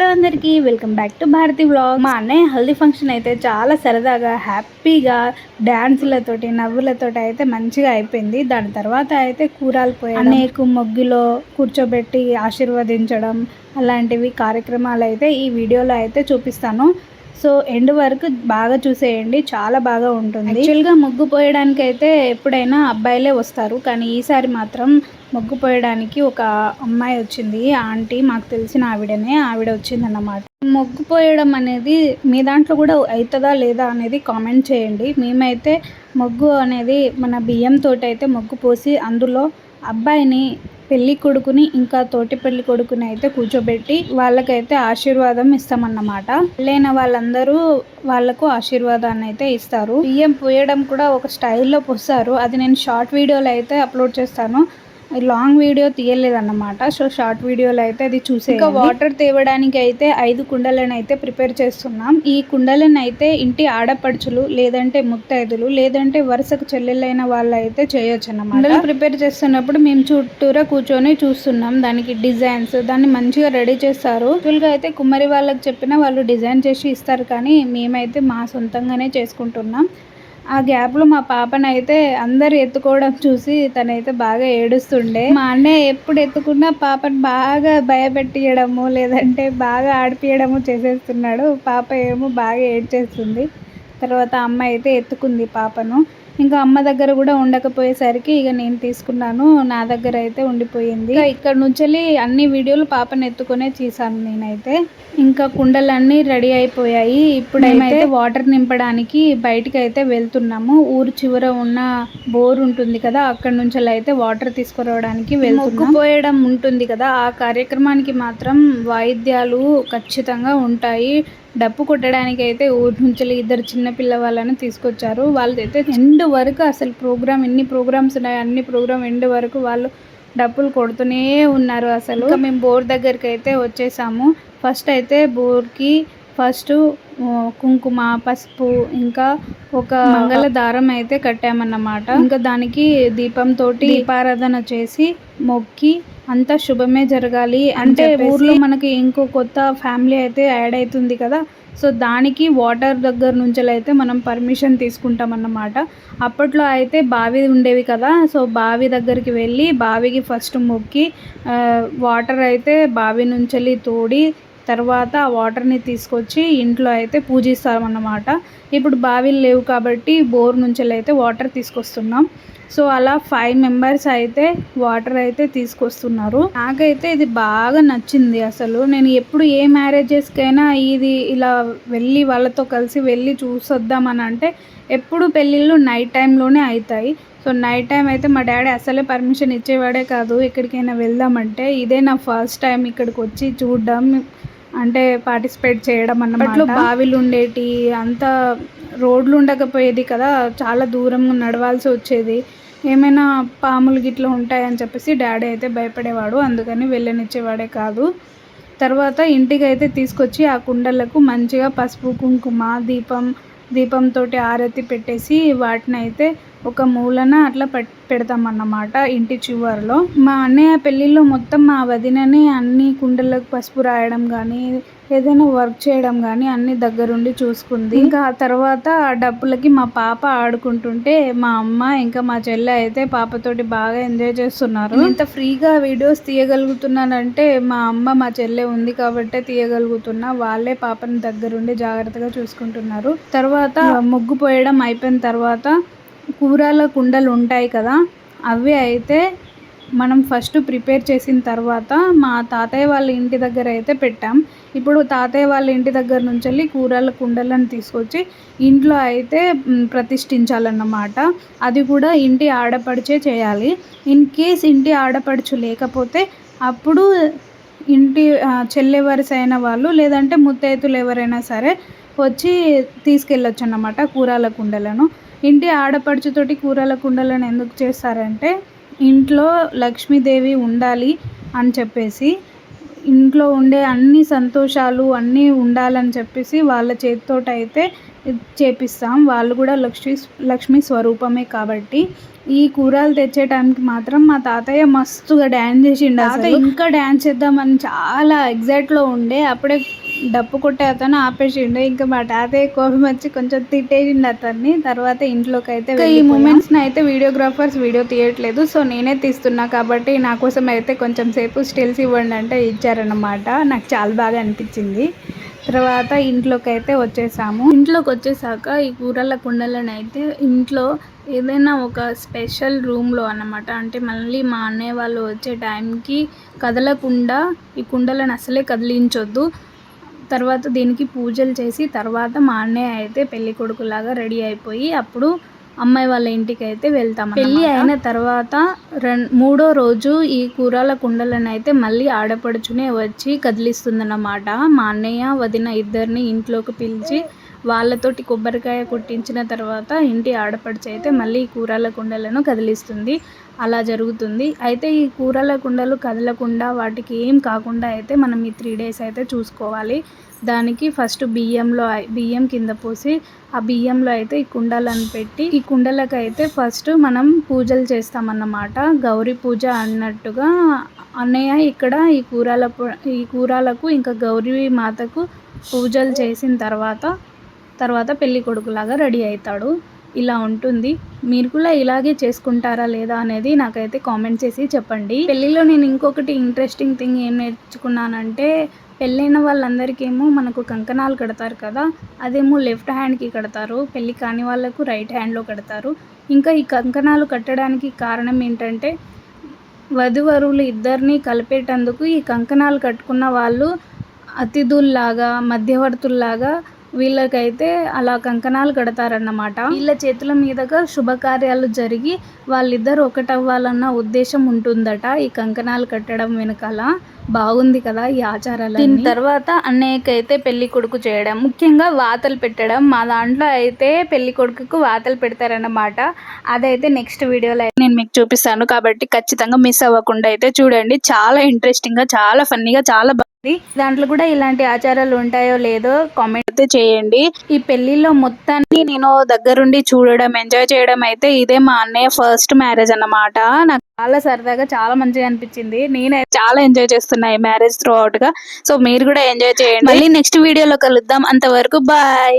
Hello అందరికీ welcome back to Bharathi blog మా అన్నయ్య హల్దీ ఫంక్షన్ అయితే చాలా సరదాగా హ్యాపీగా డ్యాన్సులతోటి నవ్వులతోటి అయితే మంచిగా అయిపోయింది. దాని తర్వాత అయితే కూరలు పోయి అనేక మొగ్గులో కూర్చోబెట్టి ఆశీర్వదించడం అలాంటివి కార్యక్రమాలు అయితే ఈ వీడియోలో అయితే చూపిస్తాను. సో ఎండ్ వరకు బాగా చూసేయండి చాలా బాగా ఉంటుంది. యాక్చువల్గా ముగ్గు పోయడానికి అయితే ఎప్పుడైనా అబ్బాయిలే వస్తారు. కానీ ఈసారి మాత్రం ముగ్గు పోయడానికి ఒక అమ్మాయి వచ్చింది ఆంటీ మాకు తెలిసిన ఆవిడనే ఆవిడ వచ్చిందన్నమాట. ముగ్గు పోయడం అనేది మీ దాంట్లో కూడా అవుతుందా లేదా అనేది కామెంట్ చేయండి. మేమైతే ముగ్గు అనేది మన బియ్యంతో అయితే ముగ్గు పోసి అందులో అబ్బాయిని పెళ్ళి కొడుకుని ఇంకా తోటి పెళ్ళి కొడుకుని అయితే కూర్చోబెట్టి వాళ్ళకైతే ఆశీర్వాదం ఇస్తామన్నమాట. లేన వాళ్ళందరూ వాళ్ళకు ఆశీర్వాదాన్ని అయితే ఇస్తారు. బియ్యం పోయడం కూడా ఒక స్టైల్లో పోస్తారు. అది నేను షార్ట్ వీడియోలో అయితే అప్లోడ్ చేస్తాను. లాంగ్ వీడియో తీయలేదన్నమాట. సో షార్ట్ వీడియోలో అయితే అది చూసే ఇంకా వాటర్ తేవడానికి అయితే ఐదు కుండలను అయితే ప్రిపేర్ చేస్తున్నాం. ఈ కుండలను అయితే ఇంటి ఆడపడుచులు లేదంటే ముత్తైదులు లేదంటే వరుసకు చెల్లెలైన వాళ్ళు అయితే చేయొచ్చు అన్నమాట ప్రిపేర్ చేస్తున్నప్పుడు మేము చుట్టూరా కూర్చొని చూస్తున్నాం దానికి డిజైన్స్ దాన్ని మంచిగా రెడీ చేస్తారు. యాక్చువల్గా అయితే కుమ్మరి వాళ్ళకి చెప్పినా వాళ్ళు డిజైన్ చేసి ఇస్తారు కానీ మేమైతే మా సొంతంగానే చేసుకుంటున్నాం. ఆ గ్యాప్లో మా పాపనైతే అందరు ఎత్తుకోవడం చూసి తనైతే బాగా ఏడుస్తుండే. మా అన్నయ్య ఎప్పుడు ఎత్తుకున్నా పాపను బాగా భయపెట్టియడము లేదంటే బాగా ఆడిపియడము చేసేస్తున్నాడు. పాప ఏమో బాగా ఏడ్చేస్తుంది. తర్వాత అమ్మ అయితే ఎత్తుకుంది పాపను. ఇంకా అమ్మ దగ్గర కూడా ఉండకపోయేసరికి ఇక నేను తీసుకున్నాను. నా దగ్గర అయితే ఉండిపోయింది. ఇంకా ఇక్కడ నుంచి అన్ని వీడియోలు పాపను ఎత్తుకునే తీసాను నేనైతే. ఇంకా కుండలన్నీ రెడీ అయిపోయాయి. ఇప్పుడైతే వాటర్ నింపడానికి బయటికి అయితే వెళ్తున్నాము. ఊరు చివర ఉన్న బోర్ ఉంటుంది కదా అక్కడ నుంచి అయితే వాటర్ తీసుకురావడానికి వెళ్తున్నాం. పోయడం ఉంటుంది కదా ఆ కార్యక్రమానికి మాత్రం వాయిద్యాలు ఖచ్చితంగా ఉంటాయి. డప్పు కొట్టడానికి అయితే ఊరి నుంచి ఇద్దరు చిన్న పిల్లవాళ్ళని తీసుకొచ్చారు. వాళ్ళదైతే ఎండ్ వరకు అసలు ప్రోగ్రామ్ ఎన్ని ప్రోగ్రామ్స్ ఉన్నాయి అన్ని ప్రోగ్రామ్ ఎండ్ వరకు వాళ్ళు డప్పులు కొడుతూనే ఉన్నారు అసలు. మేము బోర్ దగ్గరికి అయితే వచ్చేసాము. ఫస్ట్ అయితే బోర్కి ఫస్ట్ కుంకుమ పసుపు ఇంకా ఒక మంగళ దారం అయితే కట్టామన్నమాట. ఇంకా దానికి దీపంతో దీపారాధన చేసి మొక్కి అంతా శుభమే జరగాలి. అంటే ఊర్లో మనకి ఇంకో కొత్త ఫ్యామిలీ అయితే యాడ్ అవుతుంది కదా. సో దానికి వాటర్ దగ్గర నుంచి అయితే మనం పర్మిషన్ తీసుకుంటాం అన్నమాట అప్పట్లో అయితే బావి ఉండేవి కదా. సో బావి దగ్గరికి వెళ్ళి బావికి ఫస్ట్ మొక్కి వాటర్ అయితే బావి నుంచి తోడి తర్వాత ఆ వాటర్ని తీసుకొచ్చి ఇంట్లో అయితే పూజిస్తామన్నమాట. ఇప్పుడు బావిలు లేవు కాబట్టి బోర్ నుంచి అయితే వాటర్ తీసుకొస్తున్నాం. సో అలా ఫైవ్ మెంబర్స్ అయితే వాటర్ అయితే తీసుకొస్తున్నారు. నాకైతే ఇది బాగా నచ్చింది అసలు. నేను ఎప్పుడు ఏ మ్యారేజెస్కైనా ఇది ఇలా వెళ్ళి వాళ్ళతో కలిసి వెళ్ళి చూసొద్దామని అంటే ఎప్పుడు పెళ్ళిళ్ళు నైట్ టైంలోనే అవుతాయి సో నైట్ టైం అయితే మా డాడీ అసలే పర్మిషన్ ఇచ్చేవాడే కాదు. ఎక్కడికైనా వెళ్దామంటే ఇదే నా ఫస్ట్ టైం ఇక్కడికి వచ్చి చూడడం అంటే పార్టిసిపేట్ చేయడం అన్నమాట. బావిలు ఉండేటి అంత రోడ్లు ఉండకపోయేది కదా చాలా దూరం నడవాల్సి వచ్చేది. ఏమైనా పాములు గిట్ల ఉంటాయని చెప్పేసి డాడీ అయితే భయపడేవాడు అందుకని వెళ్ళనిచ్చేవాడే కాదు. తర్వాత ఇంటికి అయితే తీసుకొచ్చి ఆ కుండలకు మంచిగా పసుపు కుంకుమ దీపం దీపంతో ఆరతి పెట్టేసి వాటిని అయితే ఒక మూలన అట్లా పెడతామన్నమాట ఇంటి చివరిలో. మా అన్నయ్య పెళ్ళిలో మొత్తం మా వదినని అన్ని కుండలకు పసుపు రాయడం కానీ ఏదైనా వర్క్ చేయడం కానీ అన్ని దగ్గరుండి చూసుకుంది. ఇంకా ఆ తర్వాత ఆ డబ్బులకి మా పాప ఆడుకుంటుంటే మా అమ్మ ఇంకా మా చెల్లె అయితే పాపతోటి బాగా ఎంజాయ్ చేస్తున్నారు. ఇంత ఫ్రీగా వీడియోస్ తీయగలుగుతున్నానంటే మా అమ్మ మా చెల్లె ఉంది కాబట్టి తీయగలుగుతున్నా. వాళ్ళే పాపని దగ్గరుండి జాగ్రత్తగా చూసుకుంటున్నారు. తర్వాత ముగ్గు పోయడం అయిపోయిన తర్వాత కూరల కుండలు ఉంటాయి కదా అవి అయితే మనం ఫస్ట్ ప్రిపేర్ చేసిన తర్వాత మా తాతయ్య వాళ్ళ ఇంటి దగ్గర అయితే పెట్టాం. ఇప్పుడు తాతయ్య వాళ్ళ ఇంటి దగ్గర నుంచి వెళ్ళి కూరల కుండలను తీసుకొచ్చి ఇంట్లో అయితే ప్రతిష్ఠించాలన్నమాట. అది కూడా ఇంటి ఆడపడిచే చేయాలి. ఇన్ కేస్ ఇంటి ఆడపడుచు లేకపోతే అప్పుడు ఇంటి చెల్లెవరిసైన వాళ్ళు లేదంటే ముత్తైతులు ఎవరైనా సరే వచ్చి తీసుకెళ్ళొచ్చు అన్నమాట కూరల కుండలను. ఇంటి ఆడపడుచుతోటి కూరల కుండలను ఎందుకు చేస్తారంటే ఇంట్లో లక్ష్మీదేవి ఉండాలి అని చెప్పేసి ఇంట్లో ఉండే అన్ని సంతోషాలు అన్నీ ఉండాలని చెప్పేసి వాళ్ళ చేతితోటి అయితే చేపిస్తాం. వాళ్ళు కూడా లక్ష్మీ లక్ష్మీ స్వరూపమే కాబట్టి ఈ కూరలు తెచ్చే టైంకి మాత్రం మా తాతయ్య మస్తుగా డ్యాన్స్ చేసిండు తాతయ్య ఇంకా డ్యాన్స్ చేద్దామని చాలా ఎగ్జైట్లో ఉండే అప్పుడే డప్పు కొట్టే అతను ఆపేసిండు. ఇంకా మా తాతయ్య కోపం వచ్చి కొంచెం తిట్టేసిండు అతన్ని. తర్వాత ఇంట్లోకి అయితే ఈ మూమెంట్స్ని అయితే వీడియోగ్రాఫర్స్ వీడియో తీయట్లేదు. సో నేనే తీస్తున్నా కాబట్టి నా కోసం అయితే కొంచెం సేపు స్టిల్స్ ఇవ్వండి అంటే ఇచ్చారన్నమాట. నాకు చాలా బాగా అనిపించింది. తర్వాత ఇంట్లోకి అయితే వచ్చేసాము. ఇంట్లోకి వచ్చేసాక ఈ కూరల కుండలను అయితే ఇంట్లో ఏదైనా ఒక స్పెషల్ రూమ్లో అన్నమాట. అంటే మళ్ళీ మా అన్నయ్య వాళ్ళు వచ్చే టైంకి కదలకుండా ఈ కుండలను అసలే కదిలించొద్దు. తర్వాత దీనికి పూజలు చేసి తర్వాత మా అన్నయ్య అయితే పెళ్ళి కొడుకులాగా రెడీ అయిపోయి అప్పుడు అమ్మాయి వాళ్ళ ఇంటికి అయితే వెళ్తాం పెళ్ళి అయిన తర్వాత రెం మూడో రోజు ఈ కూరల కుండలను అయితే మళ్ళీ ఆడపడుచునే వచ్చి కదిలిస్తుందన్నమాట. మా అన్నయ్య వదిన ఇద్దరిని ఇంట్లోకి పిలిచి వాళ్ళతోటి కొబ్బరికాయ కొట్టించిన తర్వాత ఇంటి ఆడపడుచు అయితే మళ్ళీ ఈ కూరల కుండలను కదిలిస్తుంది. అలా జరుగుతుంది. అయితే ఈ కూరల కుండలు కదలకుండా వాటికి ఏం కాకుండా అయితే మనం ఈ త్రీ డేస్ అయితే చూసుకోవాలి. దానికి ఫస్ట్ బియ్యంలో బియ్యం కింద పోసి ఆ బియ్యంలో అయితే ఈ కుండలను పెట్టి ఈ కుండలకు అయితే ఫస్ట్ మనం పూజలు చేస్తామన్నమాట. గౌరీ పూజ అన్నట్టుగా అన్నయ్య ఇక్కడ ఈ కూరల ఈ కూరలకు ఇంకా గౌరీ మాతకు పూజలు చేసిన తర్వాత తర్వాత పెళ్ళి కొడుకులాగా రెడీ అవుతాడు. ఇలా ఉంటుంది. మీరు కూడా ఇలాగే చేసుకుంటారా లేదా అనేది నాకైతే కామెంట్ చేసి చెప్పండి. పెళ్ళిలో నేను ఇంకొకటి ఇంట్రెస్టింగ్ థింగ్ ఏం నేర్చుకున్నానంటే పెళ్ళైన వాళ్ళందరికేమో మనకు కంకణాలు కడతారు కదా అదేమో లెఫ్ట్ హ్యాండ్కి కడతారు. పెళ్ళి కాని వాళ్ళకు రైట్ హ్యాండ్లో కడతారు. ఇంకా ఈ కంకణాలు కట్టడానికి కారణం ఏంటంటే వధువరులు ఇద్దరిని కలిపేటందుకు ఈ కంకణాలు కట్టుకున్న వాళ్ళు అతిథుల్లాగా మధ్యవర్తుల్లాగా వీళ్ళకైతే అలా కంకణాలు కడతారన్నమాట. వీళ్ళ చేతుల మీదుగా శుభకార్యాలు జరిగి వాళ్ళిద్దరు ఒకటవ్వాలన్న ఉద్దేశం ఉంటుందట ఈ కంకణాలు కట్టడం వెనకాల. బాగుంది కదా ఈ ఆచారాలు దీని తర్వాత అయితే పెళ్ళి కొడుకు చేయడం ముఖ్యంగా వాతలు పెట్టడం. మా దాంట్లో అయితే పెళ్ళి కొడుకుకు వాతలు పెడతారన్నమాట. అదైతే నెక్స్ట్ వీడియోలో నేను మీకు చూపిస్తాను. కాబట్టి ఖచ్చితంగా మిస్ అవ్వకుండా అయితే చూడండి. చాలా ఇంట్రెస్టింగ్గా చాలా ఫన్నీగా చాలా బాగుంది దాంట్లో కూడా ఇలాంటి ఆచారాలు ఉంటాయో లేదో కామెంట్ అయితే చేయండి. ఈ పెళ్ళిలో మొత్తాన్ని నేను దగ్గరుండి చూడడం ఎంజాయ్ చేయడం అయితే ఇదే మా అన్నయ్య ఫస్ట్ మ్యారేజ్ అన్నమాట. నాకు చాలా సరదాగా చాలా మంచిగా అనిపించింది. నేనే చాలా ఎంజాయ్ చేస్తున్నా ఈ మ్యారేజ్ త్రూ అవుట్గా సో మీరు కూడా ఎంజాయ్ చేయండి. మళ్ళీ నెక్స్ట్ వీడియోలో కలుద్దాం. అంతవరకు బాయ్.